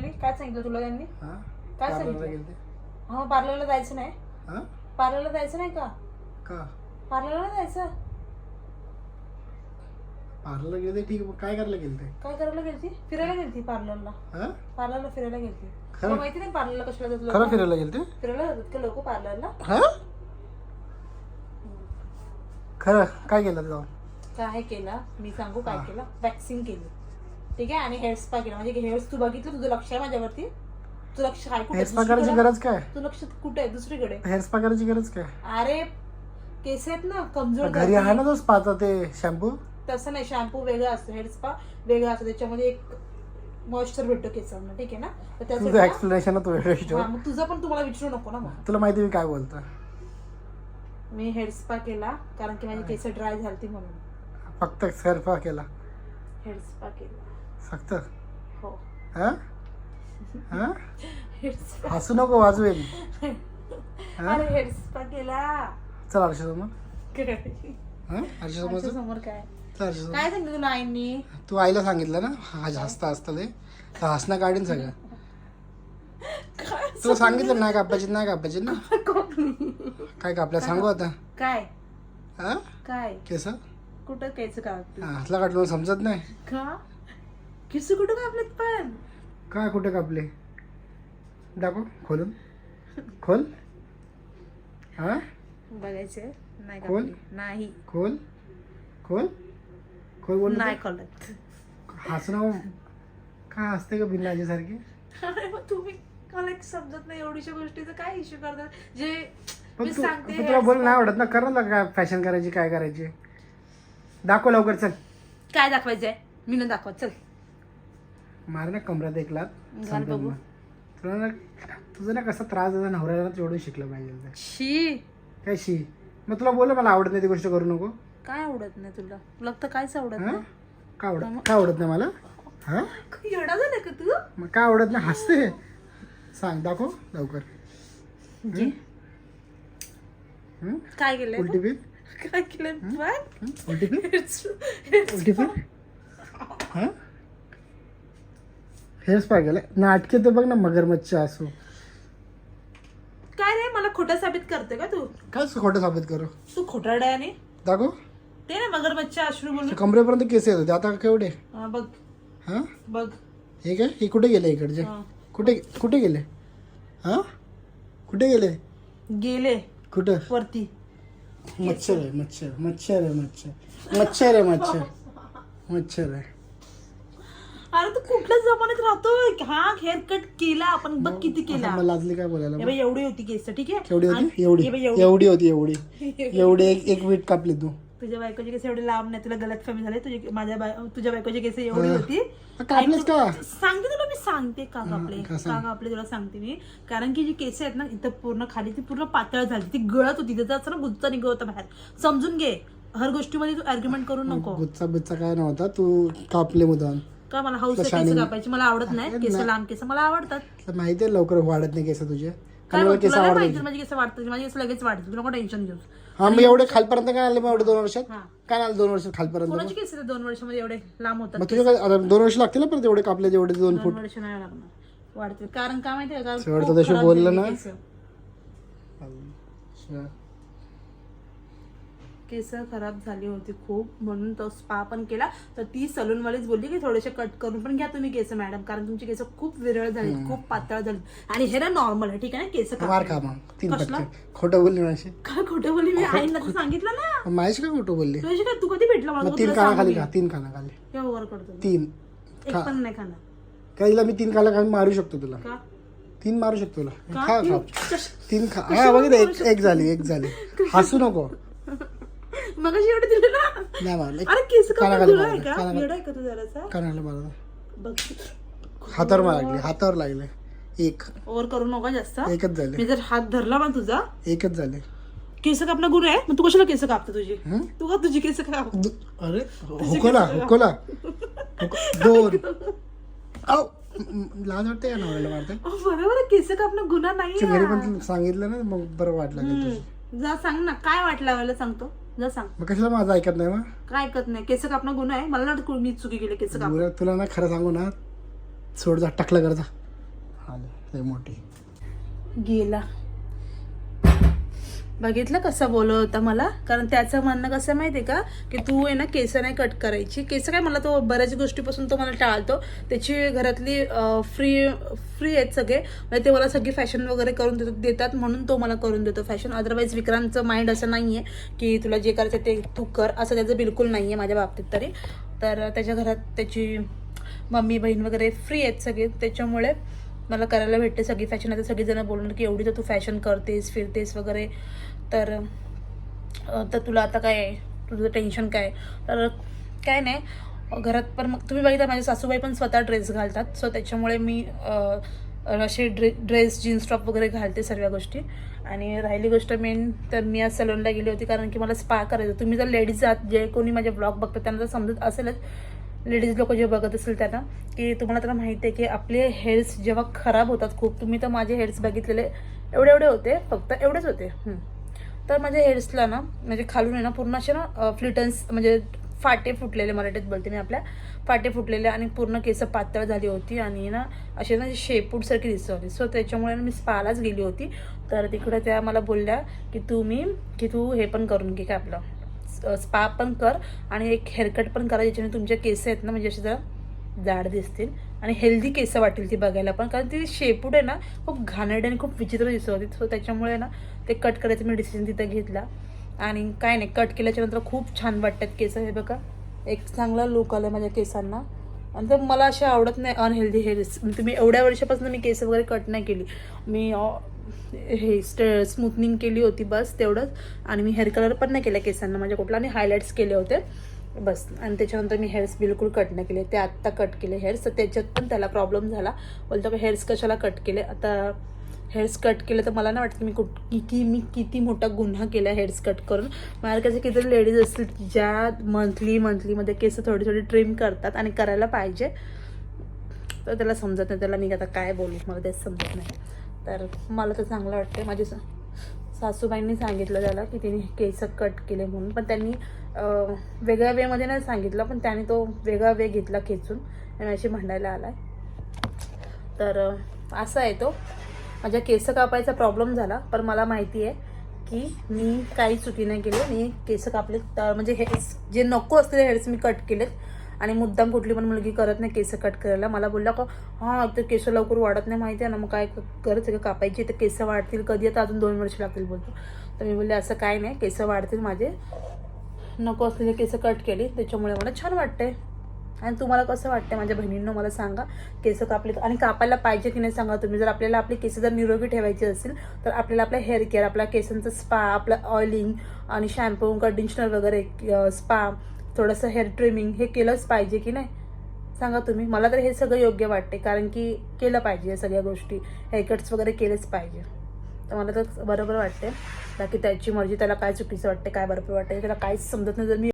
काय सांगितलं तुला त्यांनी? काय सांगितलं? गेलते. हा पार्लरला जायचं नाही? हा? पार्लरला जायचं नाही का? का? पार्लरला जायचं? पार्लरला गेलते ठीक मग काय करायला गेलते? काय करायला गेलती? फिरायला गेलती पार्लरला? हा? पार्लरला फिरायला गेलती. खरं? माहिती नाही पार्लरला कशाला खरं लोक? फिरायला गेलते? फिरायला जातात का लोक पार्लरला? हा? खरं काय केलं जाऊन काय केलं? मी सांगू काय. केलं? वॅक्सिंग केली. ठीक आहे? आणि हेअर स्पा केला. म्हणजे हेअर्स तू बघितलं तुझं लक्ष आहे माझ्यावरती? तुझं लक्ष आहे कुठे? हेअर स्पा करायची दुसरीकडे? गरज काय? तू लक्ष कुठे आहे? दुसरीकडे. हेअर स्पा करायची गरज काय? अरे केस आहेत ना कमजोर घरी आहे ना तो स्पाचा ते शॅम्पू तसं नाही शॅम्पू वेगळा असतो हेअर स्पा वेगळा असतो. त्याच्यामध्ये एक मॉइश्चर भेटतो केसांना ठीक आहे ना? तर तुझं त्यासाठी एक्सप्लेनेशन तू वेगळं. हा, मग तुझं पण तुम्हाला विचारू नको ना मग. तुला माहिती मी काय बोलतो मी हेअर स्पा केला कारण की माझी केस ड्राय झालती म्हणून. फक्त सर्फा केला. हेअर स्पा केला. फक्त? हो. हा? हा? हसू नको वाजवेल हा? अरे केला चल आरशासमोर. काय? हा? आरशासमोर चल. समोर काय? चल काय सांगितलं तुला आईंनी? तू आईला सांगितलं ना? हा हसता हसता लय. तर हसणं काढीन सगळं. काय तुला सांगितलं नाही कापायची नाही कापायची ना काय कापल्या सांगू आता? काय? हा? काय? केस? कुठं केस का हसला काढलं समजत नाही. का? केस कुठं कापलेत पण? काय कुठे कापले? दाखव खोलून. खोल. हा? बघायचे. नाही? कापले. नाही. खोल. खोल. खोल बोल नाही कळत हसणं काय असते का बिल्लाजी सारखी? अरे मग तुम्ही मला एक समजत नाही एवढीशा गोष्टीचं काय इश्यू करतात? जे पण मी तू सांगते पण तुला बोल नाही आवडत ना? कर ना काय फॅशन करायची काय करायची. दाखव लवकर चल. काय दाखवायचंय? मी न दाखवत चल. मार ना कमरात एक लात. घाल संपेल बघू. मग. तुला ना तुझं ना कसा त्रास देता नवऱ्याला तेवढं शिकलं पाहिजे ते. शी. काय शी? मग तुला बोल मला आवडत नाही ती गोष्ट करू नको. काय आवडत नाही तुला? तुला तर काहीच आवडत हा? नाही. काय आवडत काय आवडत नाही मला? हा? एवढा झाला का तू? मग काय आवडत नाही? हसते. सांग दाखव लवकर? काय केलंय उलटी फिर काय केलं बघ. उलटी Heads- उलटी फिर हा? स्पा केलं नाटके तर बघ ना मगरमच्छ असो. काय रे मला खोटं साबित करते का तू? काय खोटं साबित करू? तू खोटारड्याने? दाखव. ते ना मगरमच्छ अश्रू बोलून. कमरेपर्यंत केस येत होते. आता केवढे? हा, बघ. हा? बघ. हे काय? हे कुठे गेले इकडचे? हा. कुठे कुठे गेले? हा? कुठे गेले? गेले. कुठं? वरती. मच्छर आहे मच्छर. मच्छर आहे मच्छर. मच्छर आहे मच्छर. मच्छर आहे. अरे तू कुठल्या जमान्यात राहतोय? हा हेअर कट केला आपण बघ किती केला. मला लाजली काय बोलायला हे एवढी होती केस ठीक आहे? आणि- होती? एवढी. हे एवढी. एवढी होती एवढी. एवढी. एक एक वीट कापली तू. तुझ्या बायकोचे केस एवढे लांब नाही तुला गलत फमी झाले. तुझे माझ्या बाय- तुझ्या बायकोचे केस एवढी होती. कापलेस का? सांगते तुला मी सांगते का कापले का? कापले तुला सांगते मी. कारण की जी केस आहेत ना इथं पूर्ण खाली ती पूर्ण पातळ झाली. ती गळत होती त्याचा असं ना गुच्चा निघत होता बाहेर. समजून घे. हर गोष्टीमध्ये तू आर्ग्युमेंट करू नको. गुच्चा बिच्चा काय नव्हता तू कापले मुदाम का मला हाऊस केस शायनिंग. कापायची? मला आवडत नाही. केस लांब केस मला आवडतात. तुला माहिती आहे लवकर वाढत नाही केस तुझे. काय मला मग केस तुला नाही आवडत माहिती माझी केस वाढतात. माझी केस लगेच वाढतात. तुला नको टेन्शन घेऊ हा मग एवढे खालपर्यंत काय आले मग एवढे दोन वर्षात? हा. काय आलं दोन वर्षात खालपर्यंत कोणाची केस आहेत दोन वर्षामध्ये एवढे लांब होतात? मग तुझे काय आता दोन वर्ष लागतील ना परत एवढे कापले तेवढे दोन दोन फूट? वर्ष नाही लागणार. वाढते कारण काय का? खूप तशी खराब बोललं झाली ना. केस. केस खराब झाली होती खूप म्हणून तो स्पा पण केला. तर ती सलून वालीच बोलली की थोडेसे कट करून पण घ्या तुम्ही केस मॅडम कारण तुमची केस खूप विरळ झाली खूप पातळ झाली. आणि हे ना नॉर्मल आहे ठीक आहे ना? केस मार खा मग तीन कसला? पटके खोटं बोलली माझी. काय खोटं बोलली? मी आईला तर सांगितलं ना. माझी काय खोटं बोलली? तुझी काय तू कधी भेटला मला? मग तीन तुला काना खाली सांगू खा तीन काना खाली. मी. हे ओव्हर करतो. तीन. एक खा. पण नाही खाणार. काहीला मी तीन काला खाली मारू शकतो तुला? का? तीन मारू शकतो तुला. का? खा खा. तीन खा. हा बघ एक एक झाली एक झाली. हसू नको. मगाशी एवढे दिले ना. नाही मारले अरे केस का कानाखाली गुरा आहे मारलं, का? कानाखाली. वेडा आहे का तू जरासा? कानाला मारलं. बघ. हातावर लागले हातावर लागले. एक. ओव्हर करू नका जास्त. एकच झाले. मी जर हात धरला ना तुझा एकच झाले. केस कापणं गुन्हा आहे? मग तू कशाला केस कापते तुझी? हं? तू का तुझी केस काप दु- अरे हुकोला हुकोला. हुको- दोन. औ, म- लाज वाटते का नवऱ्याला मारते. अहो, बरोबर आहे, केस कापणं गुन्हा नाही घरी पण तुला सांगितलं ना मग बरं वाटलं का तुझं. जा सांग ना काय वाटलं मला सांगतो. जा सांग. मग कशाला माझं ऐकत नाही मग? काय ऐकत नाही? केस कापणं गुन्हा आहे? मला ना मी चुकी केली केस काप तुला तुला ना खरं सांगू ना सोड जा टाकलं करता लय मोठी. गेला. बघितलं कसं बोलत मला? कारण त्याचं म्हणणं कसं आहे माहिती आहे का? की तू आहे ना केस नाही कट करायची. केस काय? मला तो बऱ्याच गोष्टीपासून तो मला टाळतो. त्याची घरातली फ्री फ्री आहेत सगळे. म्हणजे ते मला सगळी फॅशन वगैरे करून देतो देतात म्हणून तो मला करून देतो फॅशन अदरवाईज विक्रांतचं माइंड असं नाही आहे की तुला जे करायचं ते तू कर. असं त्याचं बिलकुल नाही आहे माझ्या बाबतीत तरी. तर त्याच्या घरात त्याची मम्मी बहीण वगैरे फ्री आहेत सगळे. त्याच्यामुळे मला करायला भेटते सगळी फॅशन आता सगळीजणं बोलणार की एवढी तर तू फॅशन करतेस फिरतेस वगैरे. तर तर तुला आता काय आहे? तुझं टेन्शन काय तर काय नाही. घरात पण मग तुम्ही बघितलं माझ्या सासूबाई पण स्वतः ड्रेस घालतात. सो त्याच्यामुळे मी असे ड्रे ड्रेस जीन्स टॉप वगैरे घालते सर्व गोष्टी. आणि राहिली गोष्ट मेन तर मी आज सलूनला गेली होती कारण की मला स्पा करायचं तुम्ही जर लेडीज आहात जे कोणी माझे ब्लॉग बघतात त्यांना जर समजत असेलच. लेडीज लोक जे बघत असेल त्यांना की तुम्हाला तर माहिती आहे की आपले हेअर्स जेव्हा खराब होतात खूप तुम्ही तर माझे हेअर्स बघितलेले एवढे एवढे होते फक्त एवढेच होते. तर माझ्या हेअर्सला ना म्हणजे खालून आहे ना पूर्ण असे ना फ्लिटन्स म्हणजे फाटे फुटलेले मराठीत बोलते मी आपल्या फाटे फुटलेले आणि पूर्ण केस पातळ झाली होती आणि ना असे ना शेपूटसारखी दिसत होती. सो त्याच्यामुळे ना मी स्पालाच गेली होती. तर तिकडे त्या मला बोलल्या की तू मी की तू हे पण करून घे काय आपलं. स्पा पण कर आणि एक हेअरकट पण करा ज्याच्याने तुमचे केस आहेत ना म्हणजे असे जरा जाड दिसतील. आणि हेल्दी केस वाटेल ती बघायला पण कारण ती शेपूट आहे ना खूप घाणेरडी आणि खूप विचित्र दिसत होती. सो त्याच्यामुळे ना ते कट करायचं मी डिसिजन तिथं घेतला. आणि काय नाही कट केल्याच्यानंतर खूप छान वाटतात केस. हे बघा एक चांगला लुक आला माझ्या केसांना. आणि तर मला असे आवडत नाही अनहेल्दी म्हणजे हेअर्स तुम्ही एवढ्या वर्षापासून मी केस वगैरे कट नाही केली. मी हे स्ट स्मूथनिंग केली होती बस तेवढंच. आणि मी हेअर कलर पण नाही केला केसांना. माझ्या कुठला आणि हायलाईट्स केले होते. बस. आणि त्याच्यानंतर मी हेअर्स बिलकुल कट नाही केले. ते आत्ता कट केले हेअर्स तर त्याच्यात पण त्याला प्रॉब्लेम झाला. बोलतो का हेअर्स कशाला कट केले? आता हेअर्स कट केले तर मला नाही वाटतं मी कुठ की की मी किती मोठा गुन्हा केला हेअर्स कट करून. माझ्याकडे किती लेडीज असतील ज्या मंथली मंथलीमध्ये केस थोडी थोडी ट्रिम करतात आणि करायला पाहिजे. तर त्याला समजत नाही. त्याला मी आता काय बोलू? मला तेच समजत नाही. तर मला तर चांगलं वाटतं माझी सा- सासूबाईंनी सांगितलं त्याला की तिने केस कट केले म्हणून. पण त्यांनी वेगळ्या वेमध्ये नाही सांगितलं पण त्याने तो वेगळा वे घेतला खेचून. आणि अशी भांडायला आहे तर असा आहे तो. माझ्या केस कापायचा प्रॉब्लेम झाला पण मला माहिती आहे की मी काही चुकी नाही केली. मी केस कापले तर म्हणजे हेअर्स जे नको असलेले हेअर्स मी कट केलेत. आणि मुद्दाम कुठली पण मुलगी करत नाही केस कट करायला. मला बोलला का हां ते केस लवकर वाढत नाही माहिती आहे ना मग काय करत आहे का? कापायची तर केस वाढतील कधी? आता अजून दोन वर्ष लागतील बोलतो. तर मी बोलले असं काय नाही केस वाढतील माझे. नको असलेले केस कट केली त्याच्यामुळे मला छान वाटते आणि तुम्हाला कसं वाटतं माझ्या बहिणींनो मला सांगा केस कापले आणि कापायला पाहिजे की नाही सांगा तुम्ही? जर आपल्याला आपली केस जर निरोगी ठेवायची असेल तर आपल्याला आपल्या हेअर केअर आपल्या केसांचं स्पा आपलं ऑइलिंग आणि शॅम्पू कंडिशनर वगैरे स्पा थोडंसं हेअर ट्रिमिंग हे केलंच पाहिजे की नाही? सांगा तुम्ही. मला तर हे सगळं योग्य वाटते कारण की केलं पाहिजे या सगळ्या गोष्टी. हेअरकट्स वगैरे केलेच पाहिजे. तर मला तर बरोबर वाटते बाकी त्याची मर्जी त्याला काय चुकीचं वाटते काय बरोबर वाटते त्याला काहीच समजत नाही. जर मी